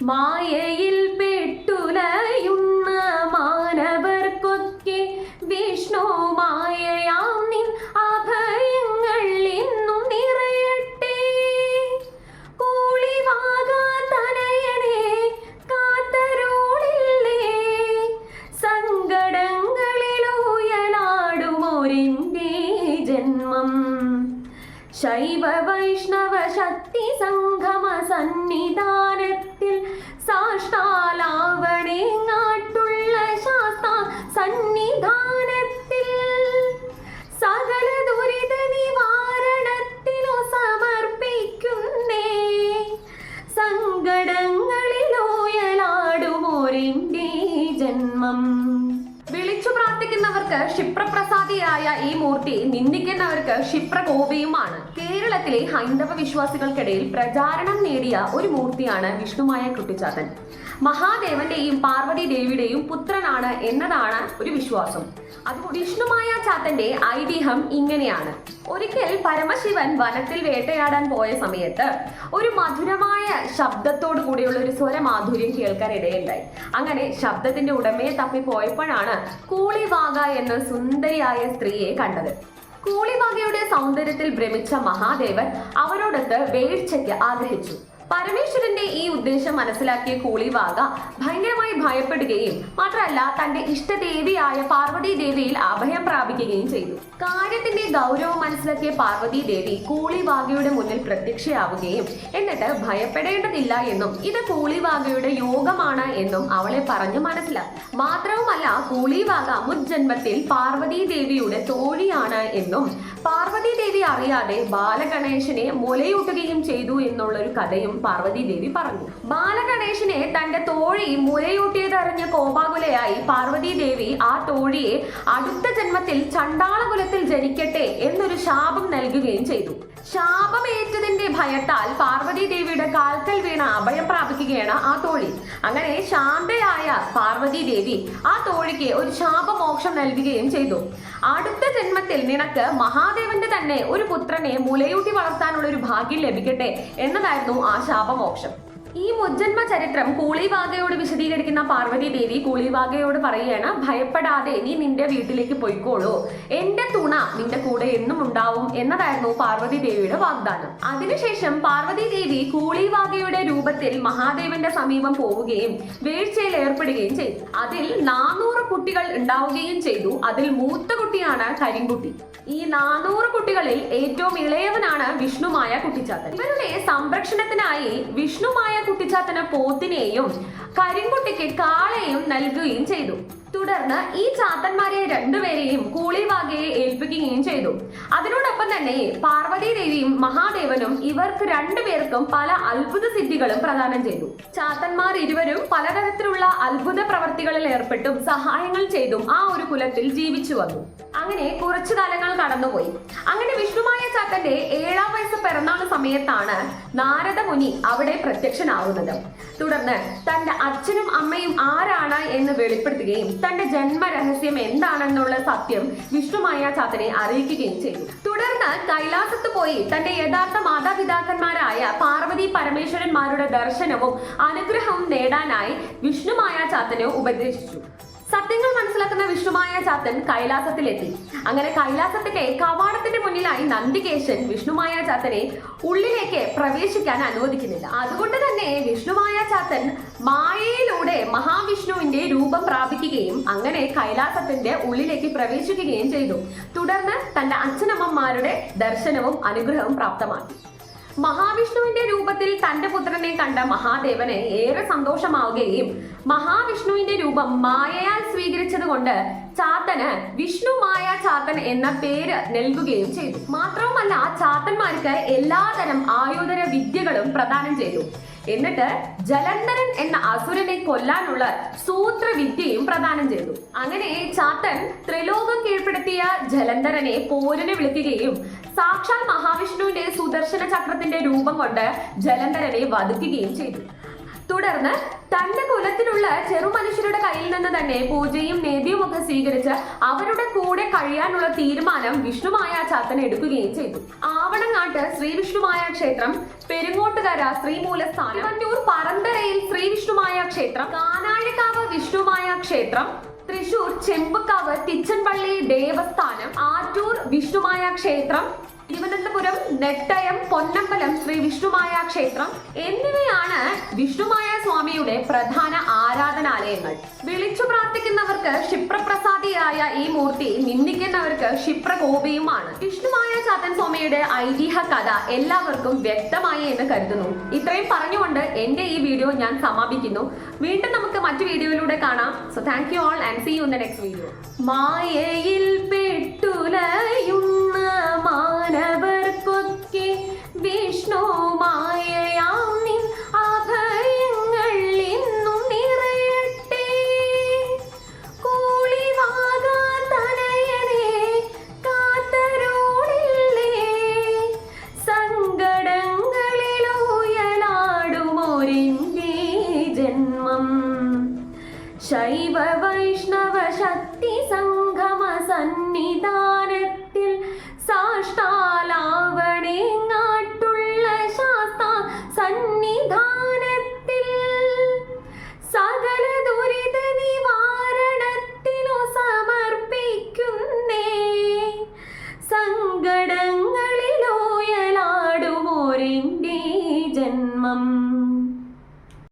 മായയിൽ പെട്ടുലയുന്ന ശൈവ വൈഷ്ണവ ശക്തി സംഗമ സന്നിധാനത്തിൽ സാഷ്ടാലാവണേ നാട്ടുള്ള ശാസ്ത സന്നിധാനത്തിൽ വിളിച്ചു പ്രാർത്ഥിക്കുന്നവർക്ക് ക്ഷിപ്രപ്രസാദിയായ ഈ മൂർത്തി നിന്ദിക്കുന്നവർക്ക് ക്ഷിപ്രകോപിയുമാണ്. കേരളത്തിലെ ഹൈന്ദവ വിശ്വാസികൾക്കിടയിൽ പ്രചാരണം നേടിയ ഒരു മൂർത്തിയാണ് വിഷ്ണുമായ കുട്ടിച്ചാത്തൻ. മഹാദേവന്റെയും പാർവതി ദേവിയുടെയും പുത്രനാണ് എന്നതാണ് ഒരു വിശ്വാസം. അത് വിഷ്ണുമായ ചാത്തന്റെ ഐതിഹ്യം ഇങ്ങനെയാണ്. ഒരിക്കൽ പരമശിവൻ വനത്തിൽ വേട്ടയാടാൻ പോയ സമയത്ത് ഒരു മധുരമായ ശബ്ദത്തോടു കൂടിയുള്ള ഒരു സ്വരമാധുര്യം കേൾക്കാൻ ഇടയുണ്ടായി അങ്ങനെ ശബ്ദത്തിന്റെ ഉടമയെ തപ്പിപ്പോയപ്പോഴാണ് കൂളിവാഗ എന്ന സുന്ദരിയായ സ്ത്രീയെ കണ്ടത്. കൂളിവാഗയുടെ സൗന്ദര്യത്തിൽ ഭ്രമിച്ച മഹാദേവൻ അവരോടൊത്ത് വേഴ്ചയ്ക്ക് ആഗ്രഹിച്ചു. പരമേശ്വരന്റെ ഈ ഉദ്ദേശം മനസ്സിലാക്കിയ കൂളിവാഗ ഭയങ്കരമായി ഭയപ്പെടുകയും മാത്രമല്ല തന്റെ ഇഷ്ടദേവിയായ പാർവതി ദേവിയിൽ അഭയം പ്രാപിക്കുകയും ചെയ്തു. കാര്യത്തിന്റെ ഗൗരവം മനസ്സിലാക്കിയ പാർവതി ദേവി കൂളിവാഗയുടെ മുന്നിൽ പ്രത്യക്ഷയാവുകയും എന്നിട്ട് ഭയപ്പെടേണ്ടതില്ല എന്നും ഇത് കൂളിവാഗയുടെ യോഗമാണ് എന്നും അവളെ പറഞ്ഞു മനസ്സിലാക്കി മാത്രവുമല്ല കൂളിവാഗ മുജ്ജന്മത്തിൽ പാർവതി ദേവിയുടെ തോഴിയാണ് എന്നും പാർവതി ദേവി അറിയാതെ ബാലഗണേശനെ മുലയൂട്ടുകയും ചെയ്തു എന്നുള്ളൊരു കഥയും പാർവതി ദേവി പറഞ്ഞു. ബാലഗണേശനെ തന്റെ തോഴി മുലയൂട്ടിയതറിഞ്ഞ കോപാകുലയായി പാർവതി ദേവി ആ തോഴിയെ അടുത്ത ജന്മത്തിൽ ചണ്ടാളകുലത്തിൽ ജനിക്കട്ടെ എന്നൊരു ശാപം നൽകുകയും ചെയ്തു. ശാപമേറ്റതിന്റെ ഭയത്താൽ പാർവതി ദേവിയുടെ കാൽക്കൽ വീണ അഭയം പ്രാപിക്കുകയാണ് ആ തോഴി അങ്ങനെ ശാന്തയായ പാർവതി ദേവി ആ തോഴിക്ക് ഒരു ശാപമോക്ഷം നൽകുകയും ചെയ്തു. അടുത്ത ജന്മത്തിൽ നിനക്ക് മഹാദേവന്റെ തന്നെ ഒരു പുത്രനെ മുലയൂട്ടി വളർത്താനുള്ള ഒരു ഭാഗ്യം ലഭിക്കട്ടെ എന്നതായിരുന്നു ആ ശാപമോക്ഷം. ഈ മുജ്ജന്മ ചരിത്രം കൂളിവാകയോട് വിശദീകരിക്കുന്ന പാർവതി ദേവി കൂളിവാകയോട് പറയുകയാണ് ഭയപ്പെടാതെ നീ നിന്റെ വീട്ടിലേക്ക് പോയിക്കോളൂ. എന്റെ തുണ നിന്റെ കൂടെ എന്നും ഉണ്ടാവും എന്നതായിരുന്നു പാർവതി ദേവിയുടെ വാഗ്ദാനം. അതിനുശേഷം പാർവതി ദേവി കൂളിവാകയുടെ രൂപത്തിൽ മഹാദേവന്റെ സമീപം പോവുകയും വീഴ്ചയിൽ ഏർപ്പെടുകയും ചെയ്തു. അതിൽ നാനൂറ് കുട്ടികൾ ഉണ്ടാവുകയും ചെയ്തു. അതിൽ മൂത്ത കുട്ടിയാണ് കരിങ്കുട്ടി. ഈ നാനൂറ് കുട്ടികളിൽ ഏറ്റവും ഇളയവനാണ് വിഷ്ണുമായ കുട്ടിച്ചാത്തൻ. ഇവരുടെ സംരക്ഷണത്തിനായി വിഷ്ണുമായ കുട്ടിച്ചാത്തന് പോത്തിനെയും കരിങ്കുട്ടിക്ക് കാളയും നൽകുകയും ചെയ്തു. തുടർന്ന് ഈ ചാത്തന്മാരെ രണ്ടുപേരെയും കൂളിവാകയെ ഏൽപ്പിക്കുകയും ചെയ്തു. അതിനോടൊപ്പം തന്നെ പാർവതി ദേവിയും മഹാദേവനും ഇവർക്ക് രണ്ടുപേർക്കും പല അത്ഭുത സിദ്ധികളും പ്രദാനം ചെയ്തു. ചാത്തന്മാർ ഇരുവരും പലതരത്തിലുള്ള അത്ഭുത പ്രവർത്തികളിൽ ഏർപ്പെട്ടും സഹായങ്ങൾ ചെയ്തും ആ ഒരു കുലത്തിൽ ജീവിച്ചു വന്നു. അങ്ങനെ കുറച്ചു കാലങ്ങൾ കടന്നുപോയി. അങ്ങനെ വിഷ്ണുമായ ചാത്തന്റെ ഏഴാം വയസ്സ് പിറന്നാൾ സമയത്താണ് നാരദ മുനി അവിടെ പ്രത്യക്ഷനാവുന്നത്. തുടർന്ന് തന്റെ അച്ഛനും അമ്മയും ആരാണ് എന്ന് വെളിപ്പെടുത്തുകയും തന്റെ ജന്മരഹസ്യം എന്താണെന്നുള്ള സത്യം വിഷ്ണുമായ ചാത്തനെ അറിയിക്കുകയും ചെയ്തു. തുടർന്ന് കൈലാസത്ത് പോയി തന്റെ യഥാർത്ഥ മാതാപിതാക്കന്മാരായ പാർവതി പരമേശ്വരന്മാരുടെ ദർശനവും അനുഗ്രഹവും നേടാനായി വിഷ്ണുമായ ചാത്തനെ ഉപദേശിച്ചു. സത്യങ്ങൾ മനസ്സിലാക്കുന്ന വിഷ്ണുമായ ചാത്തൻ കൈലാസത്തിലെത്തി. അങ്ങനെ കൈലാസത്തിന്റെ കവാടത്തിന്റെ മുന്നിലായി നന്ദികേശൻ വിഷ്ണുമായ ചാത്തനെ ഉള്ളിലേക്ക് പ്രവേശിക്കാൻ അനുവദിക്കുന്നില്ല. അതുകൊണ്ട് തന്നെ വിഷ്ണുമായ ചാത്തൻ മായയിലൂടെ മഹാവിഷ്ണുവിന്റെ രൂപം പ്രാപിക്കുകയും അങ്ങനെ കൈലാസത്തിന്റെ ഉള്ളിലേക്ക് പ്രവേശിക്കുകയും ചെയ്തു. തുടർന്ന് തന്റെ അച്ഛനമ്മമാരുടെ ദർശനവും അനുഗ്രഹവും പ്രാപ്തമാക്കി. മഹാവിഷ്ണുവിന്റെ രൂപത്തിൽ തന്റെ പുത്രനെ കണ്ട മഹാദേവനെ ഏറെ സന്തോഷമാവുകയും മഹാവിഷ്ണുവിന്റെ രൂപം മായയാൽ സ്വീകരിച്ചതുകൊണ്ട് ചാത്തന് വിഷ്ണു മായ ചാത്തൻ എന്ന പേര് നൽകുകയും ചെയ്തു. മാത്രവുമല്ല ചാത്തന്മാർക്ക് എല്ലാതരം ആയോധന വിദ്യകളും പ്രദാനം ചെയ്തു. എന്നിട്ട് ജലന്ധരൻ എന്ന അസുരനെ കൊല്ലാനുള്ള സൂത്രവിദ്യയും പ്രദാനം ചെയ്തു. അങ്ങനെ ചാത്തൻ ത്രിലോകം കീഴ്പ്പെടുത്തിയ ജലന്ധരനെ പോരിന് വിളിക്കുകയും സാക്ഷാൽ മഹാവിഷ്ണുവിന്റെ സുദർശന ചക്രത്തിന്റെ രൂപം കൊണ്ട് ജലന്ധരനെ വധിക്കുകയും ചെയ്തു. തുടർന്ന് തന്റെ കുലത്തിലുള്ള ചെറുമനുഷ്യരുടെ കയ്യിൽ നിന്ന് തന്നെ പൂജയും നേദ്യവും ഒക്കെ സ്വീകരിച്ച് അവരുടെ കൂടെ കഴിയാനുള്ള തീരുമാനം വിഷ്ണുമായ ചാത്തൻ എടുക്കുകയും ചെയ്തു. ആവണങ്ങാട്ട് ശ്രീ വിഷ്ണുമായ ക്ഷേത്രം പെരുങ്ങോട്ടുകര ശ്രീമൂലസ്ഥാനം കണ്ണൂർ പറന്തരയിൽ ശ്രീ ക്ഷേത്രം കാനാഴിക്കാവ് വിഷ്ണുമായ ക്ഷേത്രം തൃശൂർ ചെമ്പുക്കാവ് തിച്ചൻപള്ളി ദേവസ്ഥാനം ആറ്റൂർ വിഷ്ണുമായ ക്ഷേത്രം തിരുവനന്തപുരം നെട്ടയം പൊന്നമ്പലം ശ്രീ വിഷ്ണുമായ ക്ഷേത്രം എന്നിവയാണ് വിഷ്ണുമായ സ്വാമിയുടെ പ്രധാന ആരാധനാലയങ്ങൾ. വിളിച്ചു പ്രാർത്ഥിക്കുന്നവർക്ക് ക്ഷിപ്രപ്രസാദിയായ ഈ മൂർത്തി നിന്ദിക്കുന്നവർക്ക് ക്ഷിപ്രകോപിയുമാണ്. വിഷ്ണുമായ ചാത്തൻ സ്വാമിയുടെ ഐതിഹ്യ കഥ എല്ലാവർക്കും വ്യക്തമായി എന്ന് കരുതുന്നു. ഇത്രയും പറഞ്ഞുകൊണ്ട് എന്റെ ഈ വീഡിയോ ഞാൻ സമാപിക്കുന്നു. വീണ്ടും നമുക്ക് മറ്റു വീഡിയോയിലൂടെ കാണാം. So thank you all and see you the next video മായയിൽ പെട്ടുലയുന്ന மாணவர் கொக்கே விஷ்ணோ